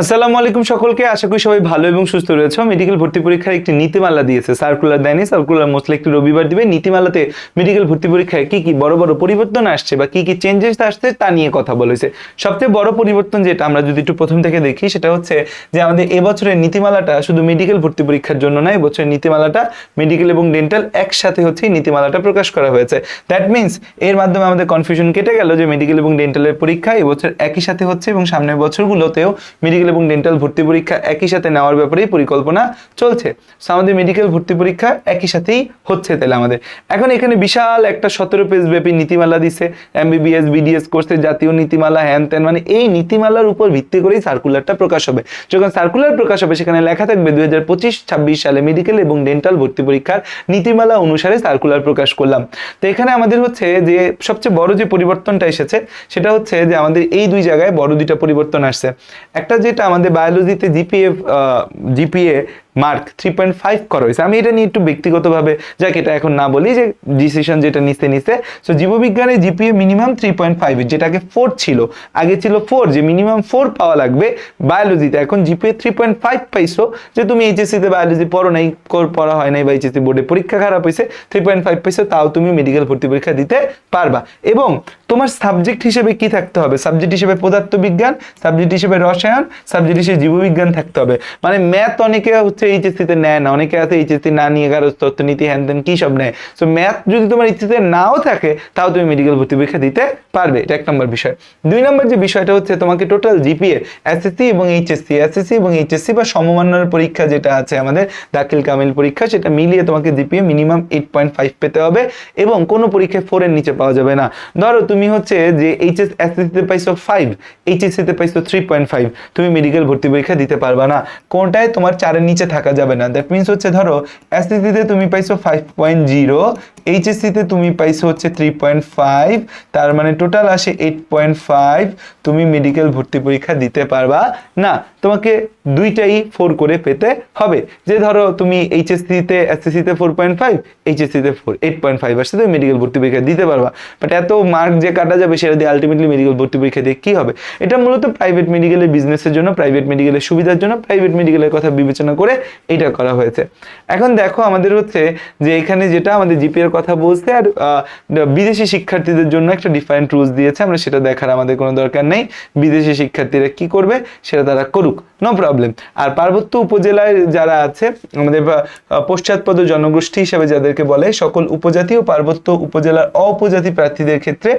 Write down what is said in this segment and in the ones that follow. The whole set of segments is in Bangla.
আসসালামু আলাইকুম সকলকে, আশা করি সবাই ভালো এবং সুস্থ রয়েছে। মেডিকেল ভর্তি পরীক্ষার একটি নীতিমালা দিয়েছে, সার্কুলার দেয়নি। সার্কুলার মোস্টলি একটি রবিবার দিবে। নীতিমালাতে মেডিকেল ভর্তি পরীক্ষায় কি কি বড় বড় পরিবর্তন আসছে বা কি কি চেঞ্জেস আসছে তা নিয়ে কথা বলেছে সবচেয়ে বড় পরিবর্তন যেটা আমরা যদি একটু প্রথম থেকে দেখি, সেটা হচ্ছে যে আমাদের এবছরের নীতিমালাটা শুধু মেডিকেল ভর্তি পরীক্ষার জন্য নয় এবছরের নীতিমালাটা মেডিকেল এবং ডেন্টাল একসাথে হচ্ছে নীতিমালাটা প্রকাশ করা হয়েছে। দ্যাট মিন্স এর মাধ্যমে আমাদের কনফিউশন কেটে গেল যে মেডিকেল এবং ডেন্টালের পরীক্ষা এবছর একই সাথে হচ্ছে এবং সামনের বছরগুলোতেও মেডিকেল এবং ডেন্টাল ভর্তি পরীক্ষা একই সাথে নেওয়ার ব্যাপারেই পরিকল্পনা চলছে। So, আমাদের মেডিকেল ভর্তি পরীক্ষা একই সাথেই হচ্ছে তাহলে আমাদের। এখন এখানে বিশাল একটা সতেরো পেজ ব্যাপী নীতিমালা দিছে। এমবিবিএস বিডিএস কোর্সের জাতীয় নীতিমালা হ্যান ত্যান মানে এই নীতিমালার উপর ভিত্তি করেই সার্কুলারটা প্রকাশ হবে। যখন সার্কুলার প্রকাশ হবে সেখানে লেখা থাকবে দুই হাজার পঁচিশ ছাব্বিশ সালে মেডিকেল এবং ডেন্টাল ভর্তি পরীক্ষার নীতিমালা অনুসারে সার্কুলার প্রকাশ করলাম। তো এখানে আমাদের হচ্ছে যে সবচেয়ে বড় যে পরিবর্তনটা এসেছে সেটা হচ্ছে যে আমাদের এই দুই জায়গায় বড় দুইটা পরিবর্তন আসছে। একটা যেটা আমাদের বায়োলজিতে GPA GPA mark three point five করা। হয়েছে আমি এটা নিয়ে একটু ব্যক্তিগতভাবে, যাক, এটা এখন না বলি যে ডিসিশন যেটা নিতে নিতে so জীববিজ্ঞানে GPA minimum three point five আগে ফোর ছিল। আগে ছিল ফোর যে মিনিমাম ফোর পাওয়া লাগবে বায়োলজিতে এখন জিপিএ থ্রি পয়েন্ট ফাইভ পাইছো, যে তুমি এইচএসসিতে বায়োলজি পড়ো নাই পড়া হয় নাই বা এইচএসসি বোর্ডে পরীক্ষা খারাপ হয়েছে থ্রি পয়েন্ট ফাইভ পাইছো, তাও তুমি মেডিকেল ভর্তি পরীক্ষা দিতে পারবা। এবং তোমার সাবজেক্ট হিসেবে কি থাকতে হবে? সাবজেক্ট হিসেবে পদার্থবিজ্ঞান সাবজেক্ট হিসেবে রসায়ন সাবজেক্ট হিসেবে জীববিজ্ঞান থাকতে হবে। মানে ম্যাথ অনেকে হচ্ছে এইচএসসিতে নেয় না, অনেকে আছে এইচএসসি না নিয়ে কারও তথ্যনীতি হ্যান ত্যান কি সব নেয়? সো ম্যাথ যদি তোমার ইচ্ছেতে নাও থাকে, তাও তুমি মেডিকেল ভর্তি পরীক্ষা দিতে পারবে, এটা এক নম্বর বিষয়। দুই নম্বর যে বিষয়টা হচ্ছে তোমাকে টোটাল জিপিএ এসএসসি এবং এইচএসসি এসএসসি এবং এইচএসসি বা সমমান্যের পরীক্ষা যেটা আছে আমাদের, দাখিল কামিল পরীক্ষা, সেটা মিলিয়ে তোমাকে GPA minimum eight point five পেতে হবে এবং কোনো পরীক্ষায় ফোরের নিচে পাওয়া যাবে না। ধরো তুমি হচ্ছে যে এইচএস এসএসসিতে পাইছো ফাইভ এইচএসসিতে পাইছো থ্রি পয়েন্ট ফাইভ তুমি মেডিকেল ভর্তি পরীক্ষা দিতে পারবা না। কোনটায়? তোমার চারের নিচে থাকা যাবে না। দ্যাট মিনস হচ্ছে ধরো এসএসসিতে তুমি পাইছো ফাইভ পয়েন্ট জিরো এইচএসসিতে তুমি পাইছো হচ্ছে থ্রি পয়েন্ট ফাইভ তার মানে টোটাল আসে এইট পয়েন্ট ফাইভ তুমি মেডিকেল ভর্তি পরীক্ষা দিতে পারবা। না, তোমাকে দুইটাই ফোর করে পেতে হবে। যে ধরো তুমি এইচএসসিতে এসএসসিতে ফোর পয়েন্ট ফাইভ এইচএসসিতে ফোর এইট পয়েন্ট ফাইভ আসছে তুমি মেডিকেল ভর্তি পরীক্ষা দিতে পারবা। বাট এত মার্ক যে কাটা যাবে, সেটা দিয়ে আলটিমেটলি মেডিকেল ভর্তি পরীক্ষা দিয়ে কী হবে? এটা মূলত প্রাইভেট মেডিকেলের বিজনেসের জন্য প্রাইভেট মেডিকেলের সুবিধার জন্য প্রাইভেট মেডিকেলের কথা বিবেচনা করে এটা করা হয়েছে। এখন দেখো আমাদের হচ্ছে যে এখানে যেটা আমাদের জিপিএর কথা বলছে আর বিদেশি শিক্ষার্থীদের জন্য একটা ডিফারেন্ট রুলস দিয়েছে, আমরা সেটা দেখার আমাদের কোনো দরকার নেই। বিদেশি শিক্ষার্থীরা কি করবে সেটা তারা করুক নো প্রবলেম আর পার্বত্য উপজেলায় যারা আছে, আমাদের পশ্চাৎপদ জনগোষ্ঠী হিসেবে যাদেরকে বলে, সকল উপজাতি ও পার্বত্য উপজেলার অপজাতি প্রার্থীদের ক্ষেত্রে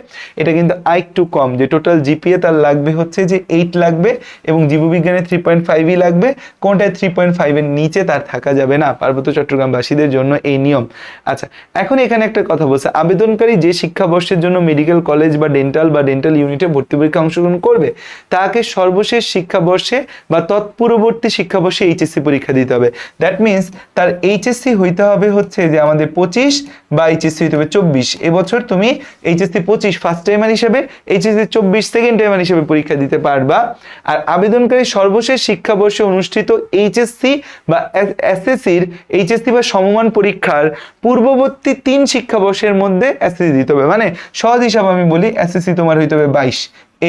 এটা কিন্তু আরেকটু কম। যে টোটাল জিপিএ তার লাগবে হচ্ছে যে এইট লাগবে এবং জীববিজ্ঞানে থ্রি পয়েন্ট ফাইভই লাগবে, কোনটায় থ্রি পয়েন্ট ফাইভের নিচে তার থাকা যাবে না, পার্বত্য চট্টগ্রামবাসীদের জন্য এই নিয়ম। আচ্ছা এখন এখানে একটা কথা বলছে, আবেদনকারী যে শিক্ষাবর্ষের জন্য মেডিকেল কলেজ বা ডেন্টাল বা ডেন্টাল ইউনিটে ভর্তি পরীক্ষা অংশগ্রহণ করবে, তাকে সর্বশেষ শিক্ষাবর্ষে বা তৎপূর্ববর্তী শিক্ষাবর্ষে এইচএসসি পরীক্ষা দিতে হবে। দ্যাট মিন্স তার এইচএসসি হইতে হবে হচ্ছে যে আমাদের পঁচিশ বা এইচএসসি হইতে হবে চব্বিশ। এবছর তুমি এইচএসসি পঁচিশ ফার্স্ট টাইমার হিসেবে এইচএসসি চব্বিশ সেকেন্ড টাইমার হিসেবে পরীক্ষা দিতে পারবা। আর আবেদনকারী সর্বশেষ শিক্ষাবর্ষে অনুষ্ঠিত এইচএসসি বা এসএসসির এইচএসসি বা সমমান পরীক্ষার পূর্ববর্তী তিন শিক্ষাবর্ষের মধ্যে এসএসসি দিতে হবে। মানে সহজ হিসাব আমি বলি, এসএসসি তোমার হইতে হবে বাইশ।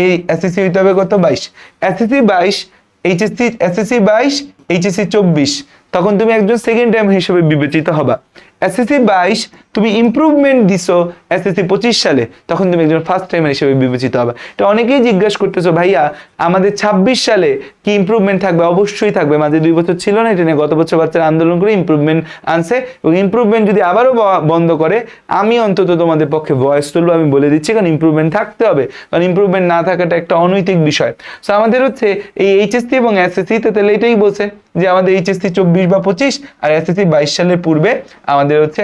এই এসএসসি হইতে হবে কত? বাইশ। এসএসসি বাইশ, এইচএসসি, এসএসসি বাইশ, এইচএসসি চব্বিশ। তখন তুমি একজন সেকেন্ড টাইম হিসেবে বিবেচিত হবা। এসএসসি বাইশ তুমি ইমপ্রুভমেন্ট দিছো এসএসসি পঁচিশ সালে, তখন তুমি একজন ফার্স্ট টাইমার হিসেবে বিবেচিত হবে। তো অনেকেই জিজ্ঞাসা করতেছো, ভাইয়া, আমাদের ছাব্বিশ সালে কি ইমপ্রুভমেন্ট থাকবে? অবশ্যই থাকবে। মাঝে দুই বছর ছিল না, এটা নিয়ে গত বছর বাচ্চারা আন্দোলন করে ইমপ্রুভমেন্ট আনছে এবং ইমপ্রুভমেন্ট যদি আবারও বন্ধ করে, আমি অন্তত তোমাদের পক্ষে ভয়েস তুলবো, আমি বলে দিচ্ছি, কারণ ইমপ্রুভমেন্ট থাকতে হবে। কারণ ইমপ্রুভমেন্ট না থাকাটা একটা অনৈতিক বিষয়। সো আমাদের হচ্ছে এই এইচএসসি এবং এসএসসি তাহলে এটাই বলছে যে আমাদের এইচএসসি চব্বিশ বা পঁচিশ, আর এসএসসি বাইশ সালের পূর্বে আমাদের হচ্ছে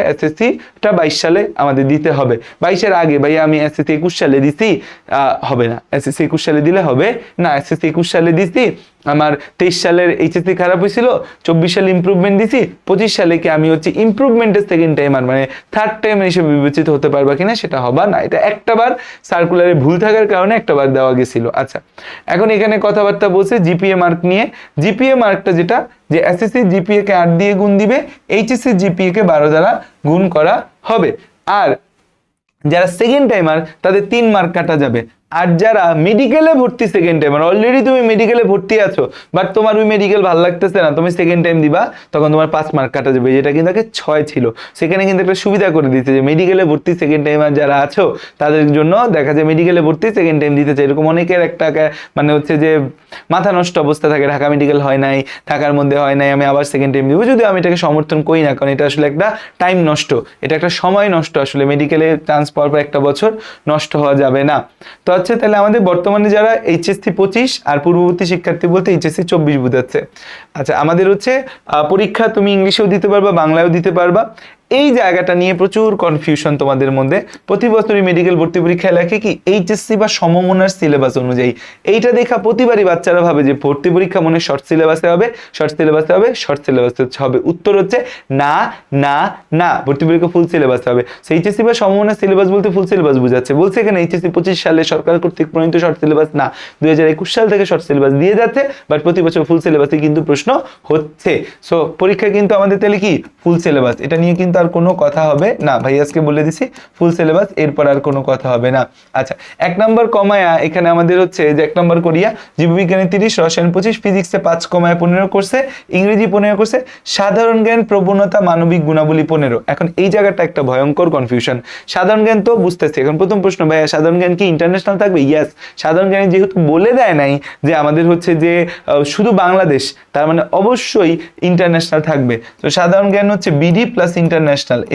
এসএসসিটা বাইশ সালে আমাদের দিতে হবে। বাইশের আগে ভাই আমি এসএসসি একুশ সালে দিছি হবে না। এসএসসি একুশ সালে দিলে হবে না এসএসসি একুশ সালে দিছি আমার তেইশ সালের এইচএসসি খারাপ হয়েছিল, চব্বিশ সালে ইমপ্রুভমেন্ট দিছি, পঁচিশ সালে কি আমি হচ্ছে ইমপ্রুভমেন্টের সেকেন্ড টাইমার মানে থার্ড টাইম হিসেবে বিবেচিত হতে পারবা কিনা সেটা হবা না। এটা একটা বার সার্কুলারে ভুল থাকার কারণে একটা বার দেওয়া গেছিল। আচ্ছা এখন এখানে কথাবার্তা বলছে জিপিএ মার্ক নিয়ে। জিপিএ মার্কটা যেটা, যে এসএসসি জিপিএ কে আট দিয়ে গুণ দিবে এইচএসসি জিপিএ কে বারো দ্বারা গুণ করা হবে। আর যারা সেকেন্ড টাইমার তাদের তিন মার্ক কাটা যাবে। আর যারা মেডিকেলে ভর্তি সেকেন্ড টাইম আর অলরেডি তুমি মেডিকেলে ভর্তি আছো বাট তোমার ওই মেডিকেল ভালো লাগতেছে না, তুমি সেকেন্ড টাইম দিবা, তখন তোমার পাঁচ মার্ক কাটা যাবে যেটা কিন্তু আগে ছয় ছিল। সেখানে কিন্তু একটা সুবিধা করে দিচ্ছে যে মেডিকেলে ভর্তি সেকেন্ড টাইম আর যারা আছো, তাদের জন্য দেখা যায় মেডিকেলে ভর্তি সেকেন্ড টাইম দিতে চাই এরকম অনেকের একটা মানে হচ্ছে যে মাথা নষ্ট অবস্থা থাকে, ঢাকা মেডিকেল হয় নাই, ঢাকার মধ্যে হয় নাই, আমি আবার সেকেন্ড টাইম দিব। যদিও আমি এটাকে সমর্থন করি না, কারণ এটা আসলে একটা টাইম নষ্ট। এটা একটা সময় নষ্ট আসলে মেডিকেলে চান্স পাওয়ার পর একটা বছর নষ্ট হওয়া যাবে না। তো হচ্ছে তাহলে আমাদের বর্তমানে যারা এইচএসসি পঁচিশ আর পূর্ববর্তী শিক্ষার্থী বলতে এইচএসসি চব্বিশ বুঝাচ্ছে। আচ্ছা আমাদের হচ্ছে পরীক্ষা তুমি ইংলিশেও দিতে পারবা, বাংলায়ও দিতে পারবা। এই জায়গাটা নিয়ে প্রচুর কনফিউশন তোমাদের মধ্যে। প্রতি বছরই মেডিকেল ভর্তি পরীক্ষায় লেখে কি এইচএসসি বা সমমনার সিলেবাস অনুযায়ী। এইটা দেখা প্রতিবারই বাচ্চারা ভাবে যে ভর্তি পরীক্ষা মনে শর্ট সিলেবাসে হবে শর্ট সিলেবাসে হবে শর্ট সিলেবাসে হবে। উত্তর হচ্ছে না না না, ভর্তি পরীক্ষা ফুল সিলেবাসে হবে। সেই এইচএসসি বা সমমনার সিলেবাস বলতে ফুল সিলেবাস বোঝাচ্ছে। বলছে এখানে এইচএসসি পঁচিশ সালে সরকার কর্তৃক প্রণীত শর্ট সিলেবাস না। দুই হাজার একুশ সাল থেকে শর্ট সিলেবাস দিয়ে যাচ্ছে বাট প্রতি বছর ফুল সিলেবাসে কিন্তু প্রশ্ন হচ্ছে। সো পরীক্ষা কিন্তু আমাদের তাহলে কি? ফুল সিলেবাস এটা নিয়ে কিন্তু আর কোনো কথা হবে না। ভাই, আজকে বলে দিছি ফুল সিলেবাস এরপর আর কোনো কথা হবে না। আচ্ছা এক নম্বর কমায়া, এখানে আমাদের হচ্ছে যে এক নম্বর করিয়া, জীববিজ্ঞানে তিরিশ, রসায়ন পঁচিশ, ফিজিক্সে পাঁচ কমায় পনেরো করছে, ইংরেজি পনেরো করছে, সাধারণ জ্ঞান, প্রবণতা, মানবিক গুণাবলী পনেরো। এখন এই জায়গাটা একটা ভয়ঙ্কর কনফিউশন সাধারণ জ্ঞান তো বুঝতেছি। এখন প্রথম প্রশ্ন, ভাইয়া, সাধারণ জ্ঞান কি ইন্টারন্যাশনাল থাকবে? ইয়াস সাধারণ জ্ঞানে যেহেতু বলে দেয় নাই যে আমাদের হচ্ছে যে শুধু বাংলাদেশ, তার মানে অবশ্যই ইন্টারন্যাশনাল থাকবে। তো সাধারণ জ্ঞান হচ্ছে বিডি প্লাস ইন্টারন্যাশনাল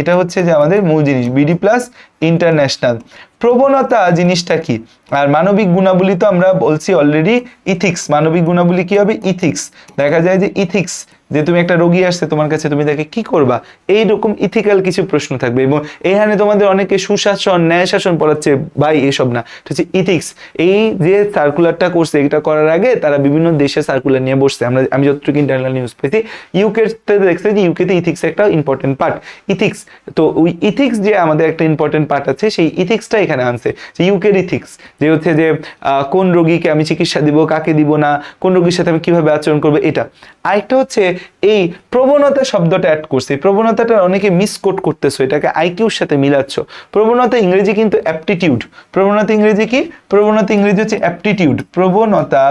এটা হচ্ছে যে আমাদের মূল জিনিস বিডি প্লাস ইন্টারন্যাশনাল প্রবণতা জিনিসটা কি? আর মানবিক গুণাবলী তো আমরা বলছি অলরেডি ইথিক্স মানবিক গুণাবলী কি হবে? ইথিক্স দেখা যায় যে ইথিক্স যে তুমি একটা রোগী আসছে তোমার কাছে, তুমি তাকে কি করবা? এইরকম ইথিক্যাল কিছু প্রশ্ন থাকবে এবং এখানে তোমাদের অনেকে সুশাসন ন্যায় শাসন পড়াচ্ছে, ভাই, এসব না। এটা হচ্ছে ইথিক্স এই যে সার্কুলারটা করছে, এটা করার আগে তারা বিভিন্ন দেশে সার্কুলার নিয়ে বসছে। আমরা, আমি যতটুকু ইন্টারনাল নিউজ পেয়েছি ইউকেতে দেখছে যে ইউকেতে ইথিক্স একটা ইম্পর্টেন্ট পার্ট ইথিক্স তো ওই ইথিক্স যে আমাদের একটা ইম্পর্টেন্ট পার্ট আছে, সেই ইথিক্সটা এখানে আনছে। যে ইউকের ইথিক্স যে হচ্ছে যে কোন রোগীকে আমি চিকিৎসা দিব, কাকে দিব না, কোন রোগীর সাথে আমি কীভাবে আচরণ করব, এটা। আরেকটা হচ্ছে এই প্রবণতা শব্দটা অ্যাড করছে। প্রবণতাটা অনেকে মিসকোট করতেছো, এটাকে আইকিউর সাথে মিলাচ্ছ। প্রবণতা ইংরেজি কিন্তু অ্যাপটিটিউড প্রবণতা ইংরেজি কি? প্রবণতা ইংরেজি হচ্ছে অ্যাপটিটিউড প্রবণতা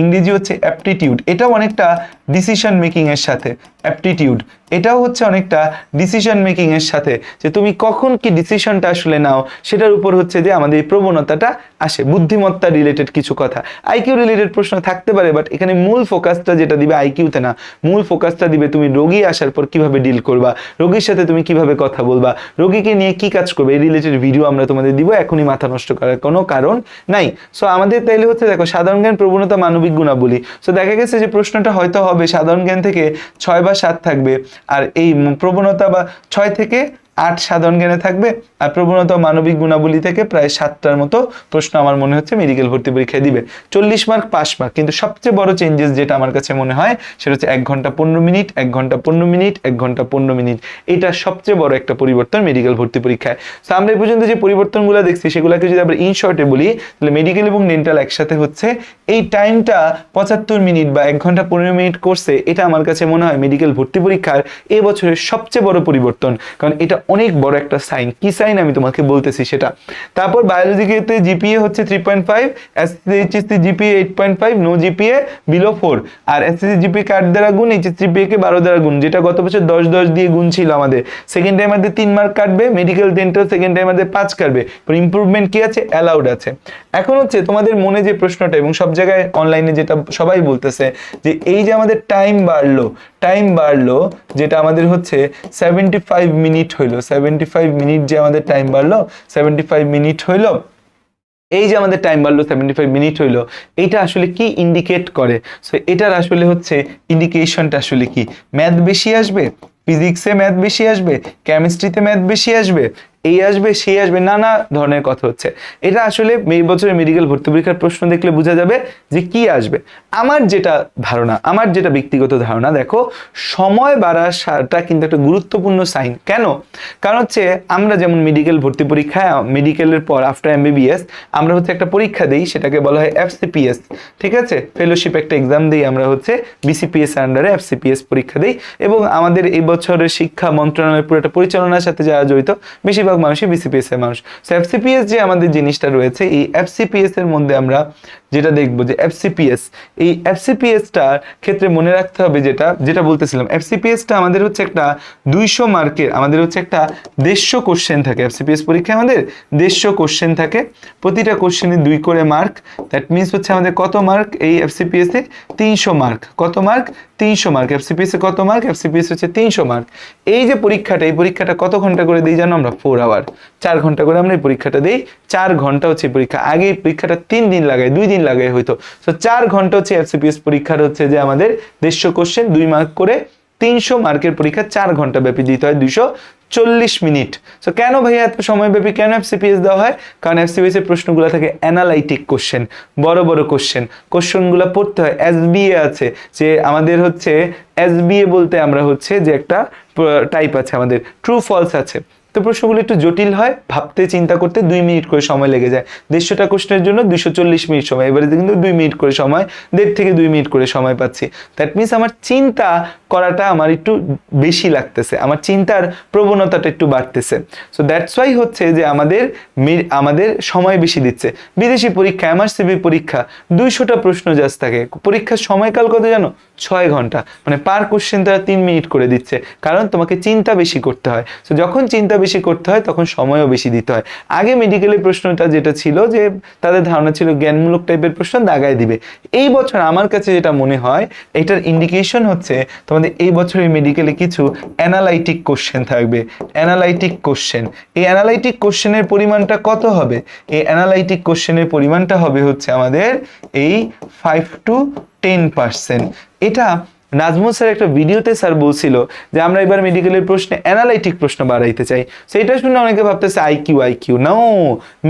ইংরেজি হচ্ছে অ্যাপটিটিউড এটাও অনেকটা ডিসিশন মেকিং এর সাথে অ্যাপটিটিউড এটাও হচ্ছে অনেকটা ডিসিশন মেকিং এর সাথে, যে তুমি কখন কি ডিসিশনটা আসলে নাও, সেটার উপর হচ্ছে যে আমাদের এই প্রবণতাটা আসে, বুদ্ধিমত্তা রিলেটেড কিছু কথা। আইকিউ রিলেটেড প্রশ্ন থাকতে পারে বাট এখানে মূল ফোকাসটা যেটা দিবে আইকিউতে না, মূল ফোকাসটা দিবে তুমি রোগী আসার পর কীভাবে ডিল করবা, রোগীর সাথে তুমি কীভাবে কথা বলবা, রোগীকে নিয়ে কি কাজ করবে, এই রিলেটেড ভিডিও আমরা তোমাদের দিব, এখনই মাথা নষ্ট করার কোনো কারণ নাই। সো আমাদের তাইলে হচ্ছে দেখো, সাধারণ জ্ঞান প্রবণতা মানবিক গুণাবলী। সো দেখা গেছে যে প্রশ্নটা হয়তো হবে সাধারণ জ্ঞান থেকে ছয় বা সাত থাকবে। আর এই প্রবণতা বা ছয় থেকে আট সাধারণ জ্ঞানে থাকবে। আর প্রবণতা মানবিক গুণাবলী থেকে প্রায় সাতটার মতো প্রশ্ন আমার মনে হচ্ছে মেডিকেল ভর্তি পরীক্ষায় দিবে। চল্লিশ মার্ক পাস মার্ক কিন্তু সবচেয়ে বড় চেঞ্জেস যেটা আমার কাছে মনে হয়, সেটা হচ্ছে এক ঘণ্টা পনেরো মিনিট, এক ঘণ্টা পনেরো মিনিট, এক ঘণ্টা পনেরো মিনিট। এটা সবচেয়ে বড় একটা পরিবর্তন মেডিকেল ভর্তি পরীক্ষায়। তো আমরা এই পর্যন্ত যে পরিবর্তনগুলো দেখছি, সেগুলোকে যদি আমরা ইন শর্টে বলি, তাহলে মেডিকেল এবং ডেন্টাল একসাথে হচ্ছে, এই টাইমটা পঁচাত্তর মিনিট বা এক ঘণ্টা পনেরো মিনিট করছে এটা আমার কাছে মনে হয় মেডিকেল ভর্তি পরীক্ষার এ বছরের সবচেয়ে বড় পরিবর্তন। কারণ এটা অনেক বড় একটা সাইন। কি সাইন আমি তোমাকে বলতেছি সেটা? তারপর বায়োলজিতে জিপিএ হচ্ছে three point five HSC GPA eight point five no GPA below four আর এসএসসি জিপিএ কার্ড দ্বারা গুণ? এইচএস জিপিএ কে বারো দ্বারা গুণ, যেটা গত বছর দশ দশ দিয়ে গুণ ছিল আমাদের। সেকেন্ড টাইম আমাদের তিন মার্ক কাটবে মেডিকেল ডেন্টাল সেকেন্ড টাইম আমাদের পাঁচ কাটবে। ইম্প্রুভমেন্ট কি আছে? অ্যালাউড আছে। এখন হচ্ছে তোমাদের মনে যে প্রশ্নটা এবং সব জায়গায় অনলাইনে যেটা সবাই বলতেছে যে এই যে আমাদের টাইম বাড়লো টাইম বাড়লো, যেটা আমাদের হচ্ছে সেভেন্টি ফাইভ মিনিট হইল। সেভেন্টি ফাইভ মিনিট যে আমাদের টাইম বাড়লো সেভেন্টি ফাইভ মিনিট হইল, এই যে আমাদের টাইম বাড়লো সেভেন্টি ফাইভ মিনিট হইল, এইটা আসলে কি ইন্ডিকেট করে? সো এটার আসলে হচ্ছে ইন্ডিকেশনটা আসলে কি? ম্যাথ বেশি আসবে ফিজিক্সে ম্যাথ বেশি আসবে কেমিস্ট্রিতে ম্যাথ বেশি আসবে এই আসবে, সেই আসবে, নানা ধরনের কথা হচ্ছে। এটা আসলে এই বছরের মেডিকেল ভর্তি পরীক্ষার প্রশ্ন দেখলে বোঝা যাবে যে কি আসবে। আমার যেটা ধারণা, আমার যেটা ব্যক্তিগত ধারণা, দেখো, সময় বাড়াটা কিন্তু একটা গুরুত্বপূর্ণ সাইন কেন? কারণ হচ্ছে আমরা যেমন মেডিকেল ভর্তি পরীক্ষায় মেডিকেলের পর আফটার এমবিবিএস আমরা হচ্ছে একটা পরীক্ষা দিই, সেটাকে বলা হয় এফসিপিএস ঠিক আছে? ফেলোশিপ একটা এক্সাম দিই, আমরা হচ্ছে বিসিপিএস আন্ডারে এফসিপিএস পরীক্ষা দিই। এবং আমাদের এই বছরের শিক্ষা মন্ত্রণালয়ের পুরো একটা পরিচালনার সাথে যারা জড়িত, বেশিরভাগ বেশিরভাগ মানুষই বিসিপিএস এর মানুষ। তো এফসিপিএস যে আমাদের জিনিসটা রয়েছে, এই এফসিপিএস এর মধ্যে আমরা যেটা দেখব যে এফসিপিএস এই এফসিপিএসটার ক্ষেত্রে মনে রাখতে হবে যেটা যেটা বলতেছিলাম এফসিপিএসটা আমাদের হচ্ছে একটা দুইশো মার্কের, আমাদের হচ্ছে একটা দেড়শো কোশ্চেন থাকে। এফসিপিএস পরীক্ষায় আমাদের দেড়শো কোশ্চেন থাকে। প্রতিটা কোশ্চেনে দুই করে মার্ক দ্যাট মিনস হচ্ছে আমাদের কত মার্ক এই এফসিপিএস তিনশো মার্ক কত মার্ক তিনশো মার্ক এফসিপিএস কত মার্ক এফসিপিএস হচ্ছে তিনশো মার্ক এই যে পরীক্ষাটা, এই পরীক্ষাটা কত ঘণ্টা করে দিই জানো আমরা? ফোর আওয়ার চার ঘণ্টা করে আমরা এই পরীক্ষাটা দিই। চার ঘণ্টা হচ্ছে পরীক্ষা। আগে এই পরীক্ষাটা তিন দিন লাগায় দুই দিন লাগায় হয়তো। তো চার ঘণ্টা হচ্ছে এফসিপিএস পরীক্ষার হচ্ছে যে আমাদের দেড়শো কোশ্চেন দুই মার্ক করে তিনশো মার্কের পরীক্ষা চার ঘণ্টা ব্যাপী দিতে হয়, দুইশো চল্লিশ মিনিট। তো কেন ভাইয়া এত সময়ব্যাপী কেন এফসিপিএস দেওয়া হয়? কারণ এফসিপিএস এর প্রশ্নগুলো থাকে অ্যানালাইটিক কোশ্চেন বড় বড় কোশ্চেন কোশ্চেনগুলো পড়তে হয় এসবিএ আছে, যে আমাদের হচ্ছে এসবিএ বলতে আমরা হচ্ছে যে একটা টাইপ আছে আমাদের ট্রু ফলস আছে। তো প্রশ্নগুলো একটু জটিল হয়, ভাবতে, চিন্তা করতে দুই মিনিট করে সময় লেগে যায়। দেড়শোটা কোশ্চেনের জন্য দুইশো চল্লিশ মিনিট সময়। এবারে কিন্তু দুই মিনিট করে সময়, দেড় থেকে দুই মিনিট করে সময় পাচ্ছি। দ্যাট মিনস আমার চিন্তা করাটা আমার একটু বেশি লাগতেছে। আমার চিন্তার প্রবণতাটা একটু বাড়তেছে। সো দ্যাটস ওয়াই হচ্ছে যে আমাদের আমাদের সময় বেশি দিচ্ছে। বিদেশি পরীক্ষা, এমআরসিবি পরীক্ষা, দুইশোটা প্রশ্ন জাস্ট থাকে। পরীক্ষার সময়কাল কত জানো? ছয় ঘণ্টা। মানে পার কোশ্চেন তারা তিন মিনিট করে দিচ্ছে। কারণ তোমাকে চিন্তা বেশি করতে হয়। তো যখন চিন্তা বেশি করতে হয়, তখন সময়ও বেশি দিতে হয়। আগে মেডিকেলের প্রশ্নটা যেটা ছিল যে, তাদের ধারণা ছিল জ্ঞানমূলক টাইপের প্রশ্ন দাগায় দিবে। এই বছর আমার কাছে যেটা মনে হয়, এটার ইন্ডিকেশন হচ্ছে তোমাদের এই বছরের মেডিকেলে কিছু অ্যানালাইটিক কোশ্চেন থাকবে। অ্যানালাইটিক কোশ্চেন এই অ্যানালাইটিক কোশ্চেনের পরিমাণটা কত হবে? এই অ্যানালাইটিক কোশ্চেনের পরিমাণটা হবে হচ্ছে আমাদের এই ফাইভ টু টেন পার্সেন্ট এটা নাজমুল স্যার একটা ভিডিওতে স্যার বলছিল যে আমরা এবার মেডিকেলের প্রশ্নে অ্যানালাইটিক প্রশ্ন বাড়াইতে চাই। সেটা শুনে অনেকে ভাবতেছে IQ IQ now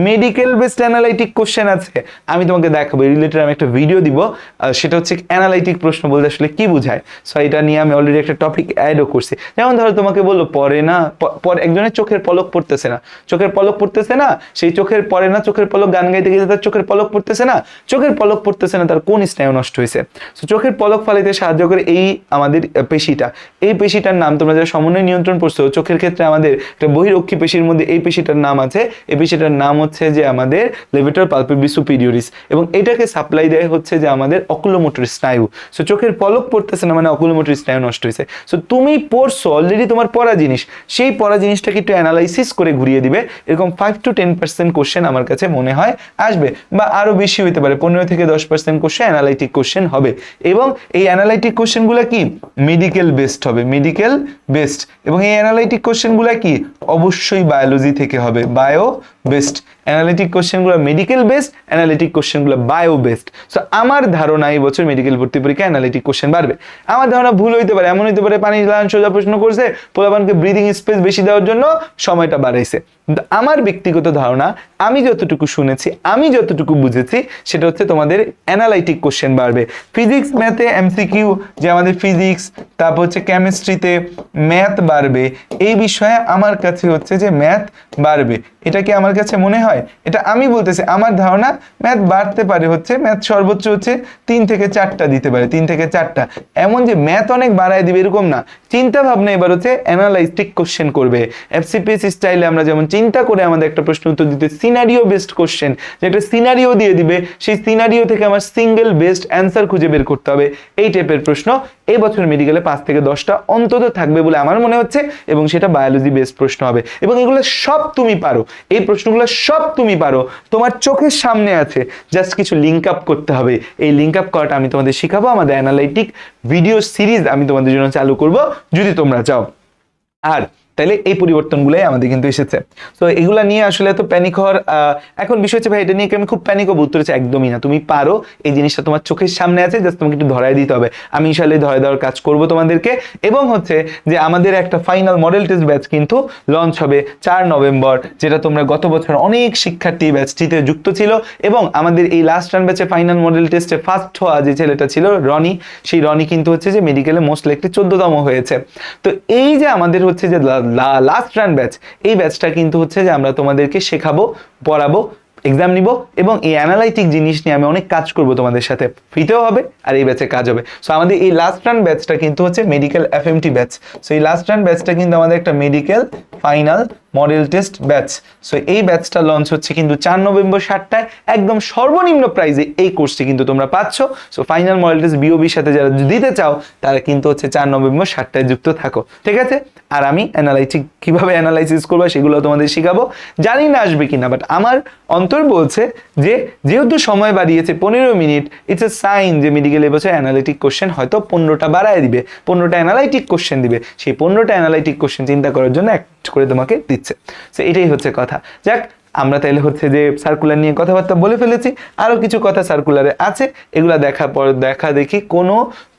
medical based analytic question আছে। আমি তোমাকে দেখাবো রিলেটেড আমি একটা ভিডিও দিব সেটা হচ্ছে অ্যানালাইটিক প্রশ্ন বলতে আসলে কি বোঝায়? সো এটা নিয়ে আমি অলরেডি একটা টপিক অ্যাডও করছি। যেমন ধরো তোমাকে বলল, পরে না একজনের চোখের পলক পড়তেছে না। চোখের পলক পড়তেছে না, সেই চোখের পরে না চোখের পলক গান গাইতে গেছে তার চোখের পলক পড়তেছে না। চোখের পলক পড়তেছে না, তার কোন স্নায়ু নষ্ট হয়েছে? সো চোখের পলক ফালাইতে সাহায্য করে এই আমাদের পেশিটা। এই পেশিটার নাম, তোমরা যারা সমন্বয় নিয়ন্ত্রণ পড়ছো চোখের ক্ষেত্রে আমাদের একটা বহিরক্ষী পেশির মধ্যে এই পেশিটার নাম আছে। এই পেশিটার নাম হচ্ছে যে আমাদের লেভেটার পালপেবরি সুপিরিয়রিস এবং এটাকে সাপ্লাই দেয় হচ্ছে যে আমাদের অকুলোমোটর স্নায়ু। সো চোখের পলক পড়তেছে না মানে অকুলোমোটর স্নায়ু নষ্ট হয়েছে। সো তুমি পড়ছো অলরেডি তোমার পড়া জিনিস। সেই পড়া জিনিসটাকে একটু অ্যানালাইসিস করে ঘুরিয়ে দিবে। এরকম five to ten percent question আমার কাছে মনে হয় আসবে বা আরও বেশি হতে পারে, পনেরো থেকে দশ পার্সেন্ট কোশ্চেন অ্যানালাইটিক কোশ্চেন হবে। এবং এই অ্যানালাইটিক কোশ্চেনগুলো কি? মেডিকেল বেসড হবে মেডিকেল বেসড এবং এই অ্যানালাইটিক কোশ্চেনগুলো কি? অবশ্যই বায়োলজি থেকে হবে বায়ো বেসড অ্যানালিটিক কোশ্চেনগুলো মেডিকেল বেসড অ্যানালিটিক কোশ্চেনগুলো বায়ো বেসড সো আমার ধারণা এই বছর মেডিকেল ভর্তি পরীক্ষা অ্যানালিটিক কোশ্চেন বাড়বে। আমার ধারণা ভুল হইতে পারে, এমন হইতে পারে পানি লান সোজা প্রশ্ন করছে, পোলাপানকে ব্রিদিং স্পেস বেশি দেওয়ার জন্য সময়টা বাড়াইছে। কিন্তু আমার ব্যক্তিগত ধারণা, আমি যতটুকু শুনেছি, আমি যতটুকু বুঝেছি, সেটা হচ্ছে তোমাদের অ্যানালাইটিক কোশ্চেন বাড়বে। ফিজিক্স ম্যাথে এমসিকিউ যে আমাদের ফিজিক্স তারপর হচ্ছে কেমিস্ট্রিতে ম্যাথ বাড়বে। এই বিষয়ে আমার কাছে হচ্ছে যে ম্যাথ বাড়বে। এটা কি আমার কাছে মনে হয়? এটা আমি বলতেছি, আমার ধারণা ম্যাথ বাড়তে পারে হচ্ছে, ম্যাথ সর্বোচ্চ হচ্ছে তিন থেকে চারটা দিতে পারে, তিন থেকে চারটা। এমন যে ম্যাথ অনেক বাড়ায় দিবে এরকম না। চিন্তা ভাবনা এবার হচ্ছে অ্যানালাইস্টিক কোশ্চেন করবে। এফসিপিএস স্টাইলে আমরা যেমন চিন্তা করে আমাদের একটা প্রশ্ন উত্তর দিতে সিনারিও বেস্ট কোশ্চেন যে একটা সিনারিও দিয়ে দিবে, সেই সিনারিও থেকে আমার সিঙ্গেল বেস্ট অ্যান্সার খুঁজে বের করতে হবে। এই টাইপের প্রশ্ন এই বছর মেডিকেলে পাঁচ থেকে দশটা অন্তত থাকবে বলে আমার মনে হচ্ছে এবং সেটা বায়োলজি বেসড প্রশ্ন হবে। এবং এগুলো সব তুমি পারো। এই প্রশ্নগুলো সব তুমি পারো। তোমার চোখের সামনে আছে। জাস্ট কিছু লিঙ্ক আপ করতে হবে। এই লিঙ্ক আপ করাটা আমি তোমাদের শেখাবো। আমাদের অ্যানালাইটিক ভিডিও সিরিজ আমি তোমাদের জন্য চালু করব। যদি তোমরা চাও। আর তাহলে এই পরিবর্তনগুলোই আমাদের কিন্তু এসেছে। তো এগুলো নিয়ে আসলে এত প্যানিক হওয়ার এখন বিষয় হচ্ছে ভাই, এটা নিয়ে আমি খুব প্যানিক হব উত্তর হচ্ছে একদমই না। তুমি পারো, এই জিনিসটা তোমার চোখের সামনে আছে জাস্ট তোমাকে একটু ধরাই দিতে হবে। আমি ইনশাল্লাহ ধরাই দেওয়ার কাজ করব তোমাদেরকে। এবং হচ্ছে যে আমাদের একটা ফাইনাল মডেল টেস্ট ব্যাচ কিন্তু লঞ্চ হবে চার নভেম্বর, যেটা তোমরা গত বছর অনেক শিক্ষার্থী ব্যাচটিতে যুক্ত ছিল। এবং আমাদের এই লাস্ট রান ব্যাচে ফাইনাল মডেল টেস্টে ফার্স্ট হওয়া যে ছেলেটা ছিল রনি, সেই রনি কিন্তু হচ্ছে যে মেডিকেলে মোস্ট লাইকলি চোদ্দতম হয়েছে। তো এই যে আমাদের হচ্ছে যে লাস্ট রান ব্যাচ এই ব্যাচটা কিন্তু হচ্ছে যে আমরা তোমাদেরকে শেখাবো পড়াবো এক্সাম নিব এবং এই অ্যানালাইটিক জিনিস নিয়ে আমি অনেক কাজ করব তোমাদের সাথে। ফ্রিতেও হবে আর এই ব্যাচে কাজ হবে। সো আমাদের এই লাস্ট রান ব্যাচটা কিন্তু হচ্ছে মেডিকেল এফএমটি ব্যাচ সো এই লাস্ট রান ব্যাচটা কিন্তু আমাদের একটা medical final model test batch so এই ব্যাচটা লঞ্চ হচ্ছে কিন্তু চার নভেম্বর সাতটায়। একদম সর্বনিম্ন প্রাইজে এই কোর্সটি কিন্তু তোমরা পাচ্ছ। সো ফাইনাল মডেল টেস্ট বিওবির সাথে যারা দিতে চাও, তারা কিন্তু হচ্ছে চার নভেম্বর সাতটায় যুক্ত থাকো। ঠিক আছে? আর আমি অ্যানালাইটিক কীভাবে অ্যানালাইসিস করব সেগুলো তোমাদের শেখাবো। জানি না আসবে কিনা বাট আমার অন্তর বলছে যে, যেহেতু সময় বাড়িয়েছে পনেরো মিনিট ইটস এ সাইন যে মেডিকেল এবছর অ্যানালাইটিক কোশ্চেন হয়তো পনেরোটা বাড়ায় দিবে, পনেরোটা অ্যানালাইটিক কোশ্চেন দিবে। সেই পনেরোটা অ্যানালাইটিক কোশ্চেন চিন্তা করার জন্য এক করে তোমাকে দিচ্ছে। সো এটাই হচ্ছে কথা। যাক, আমরা তাইলে হচ্ছে যে সার্কুলার নিয়ে কথাবার্তা বলে ফেলেছি। আরও কিছু কথা সার্কুলারে আছে, এগুলা দেখা পর, দেখা দেখি কোনো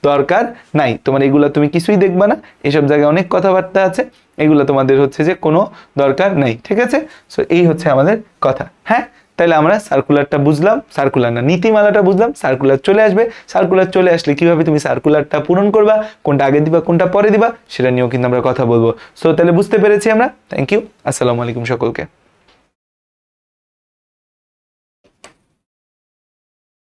দরকার নাই। তোমার এগুলা তুমি কিছুই দেখবা না। এসব জায়গায় অনেক কথাবার্তা আছে, এগুলো তোমাদের হচ্ছে যে কোনো দরকার নেই। ঠিক আছে? সো এই হচ্ছে আমাদের কথা। হ্যাঁ? তাহলে আমরা সার্কুলারটা বুঝলাম সার্কুলার না, নীতিমালাটা বুঝলাম সার্কুলার চলে আসবে। সার্কুলার চলে আসলে কীভাবে তুমি সার্কুলারটা পূরণ করবা, কোনটা আগে দিবা, কোনটা পরে দিবা, সেটা নিয়েও কিন্তু আমরা কথা বলব। সো তাহলে বুঝতে পেরেছি আমরা। থ্যাংক ইউ আসসালামু আলাইকুম সকলকে।